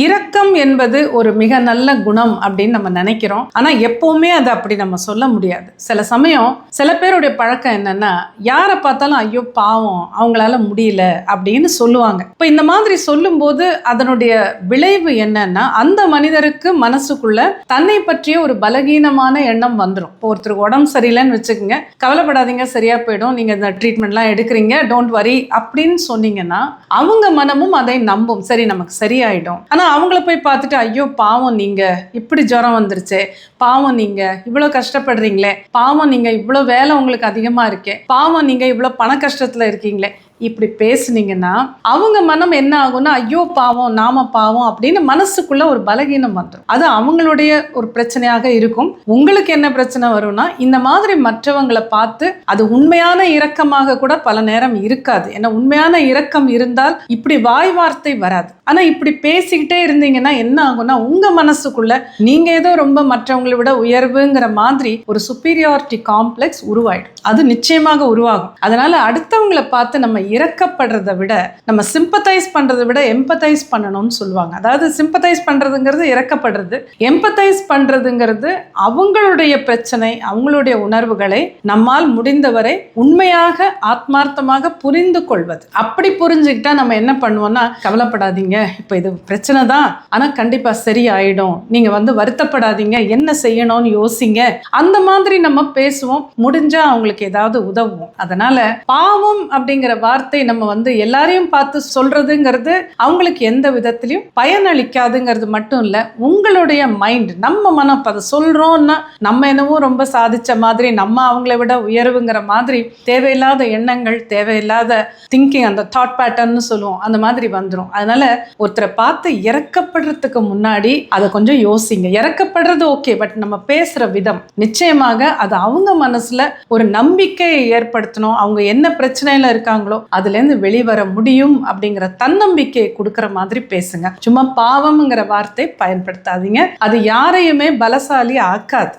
இரக்கம் என்பது ஒரு மிக நல்ல குணம் அப்படின்னு நம்ம நினைக்கிறோம். ஆனால் எப்போவுமே அதை அப்படி நம்ம சொல்ல முடியாது. சில சமயம் சில பேருடைய பழக்கம் என்னன்னா யாரை பார்த்தாலும் ஐயோ பாவம் அவங்களால முடியல அப்படின்னு சொல்லுவாங்க. இப்போ இந்த மாதிரி சொல்லும்போது அதனுடைய விளைவு என்னன்னா அந்த மனிதருக்கு மனசுக்குள்ள தன்னை பற்றிய ஒரு பலகீனமான எண்ணம் வந்துடும் இப்போ ஒருத்தருக்கு உடம்பு சரியில்லைன்னு வச்சுக்கோங்க. கவலைப்படாதீங்க சரியா போயிடும். நீங்க இந்த ட்ரீட்மெண்ட்லாம் எடுக்கிறீங்க டோன்ட் வரி அப்படின்னு சொன்னீங்கன்னா அவங்க மனமும் அதை நம்பும். சரி நமக்கு சரியாயிடும். ஆனால் ஆனால் அவங்கள போய் பார்த்துட்டு ஐயோ பாவம் நீங்கள் இப்படி ஜுரம் வந்துருச்சு. பாவம் நீங்கள் இவ்வளோ கஷ்டப்படுறீங்களே. பாவம் நீங்கள் இவ்வளோ வேலை உங்களுக்கு அதிகமாக இருக்கே. பாவம் நீங்கள் இவ்வளோ பண கஷ்டத்தில் இருக்கீங்களே. இப்படி பேசுனீங்கன்னா அவங்க மனம் என்ன ஆகும்னா ஐயோ பாவம் நாம பாவம் அப்படின்னு மனசுக்குள்ள ஒரு பலகீனம் வந்துடும் அது அவங்களுடைய ஒரு பிரச்சனையாக இருக்கும். உங்களுக்கு என்ன பிரச்சனை வரும்னா இந்த மாதிரி மற்றவங்களை பார்த்து அது உண்மையான இரக்கமாக கூட பல நேரம் இருக்காது. ஏன்னா உண்மையான இரக்கம் இருந்தால் இப்படி வாய் வார்த்தை வராது. ஆனா இப்படி பேசிக்கிட்டே இருந்தீங்கன்னா என்ன ஆகும்னா உங்க மனசுக்குள்ள நீங்க ஏதோ ரொம்ப மற்றவங்களை விட உயர்வுங்கிற மாதிரி ஒரு சுப்பீரியாரிட்டி காம்ப்ளெக்ஸ் உருவாயிடும். அது நிச்சயமாக உருவாகும். அதனால அடுத்தவங்களை பார்த்து நம்ம இறக்கப்படுறதை விட நம்ம சிம்பத்தைஸ் பண்ணுறதை விட எம்பத்தைஸ் பண்ணணும்னு சொல்லுவாங்க. அதாவது சிம்பத்தைஸ் பண்ணுறதுங்கிறது இறக்கப்படுறது. எம்பத்தைஸ் பண்ணுறதுங்கிறது அவங்களுடைய பிரச்சனை அவங்களுடைய உணர்வுகளை நம்மால் முடிந்தவரை உண்மையாக ஆத்மார்த்தமாக புரிந்து கொள்வது. அப்படி புரிஞ்சுக்கிட்டா நம்ம என்ன பண்ணுவோம்னா கவலைப்படாதீங்க. இப்போ இது பிரச்சனை தான். ஆனால் கண்டிப்பாக சரியாயிடும். நீங்கள் வந்து வருத்தப்படாதீங்க. என்ன செய்யணும்னு யோசிங்க. அந்த மாதிரி நம்ம பேசுவோம். முடிஞ்சா அவங்களுக்கு ஏதாவது உதவுவோம். அதனால பாவம் அப்படிங்கிற வார்த்தை நம்ம வந்து எல்லாரையும் பார்த்து சொல்றதுங்கிறது அவங்களுக்கு எந்த விதத்திலையும் பயனளிக்காதுங்கிறது மட்டும் இல்ல உங்களுடைய மைண்ட் நம்ம மனம் இப்போ அதை சொல்றோம்னா நம்ம என்னவோ ரொம்ப சாதிச்ச மாதிரி நம்ம அவங்கள விட உயர்வுங்கிற மாதிரி தேவையில்லாத எண்ணங்கள் தேவையில்லாத திங்கிங் அந்த தாட் பேட்டர்ன்னு சொல்லுவோம் அந்த மாதிரி வந்துடும் அதனால ஒருத்தரை பார்த்து இறக்கப்படுறதுக்கு முன்னாடி அதை கொஞ்சம் யோசிங்க. இறக்கப்படுறது ஓகே பட் நம்ம பேசுற விதம் நிச்சயமாக அது அவங்க மனசுல ஒரு நம்பிக்கையை ஏற்படுத்தணும். அவங்க என்ன பிரச்சனையில இருக்காங்களோ அதுலேருந்து வெளிவர முடியும் அப்படிங்கிற தன்னம்பிக்கையை கொடுக்குற மாதிரி பேசுங்க. சும்மா பாவம்ங்கிற வார்த்தை பயன்படுத்தாதீங்க. அது யாரையுமே பலசாலி ஆக்காது.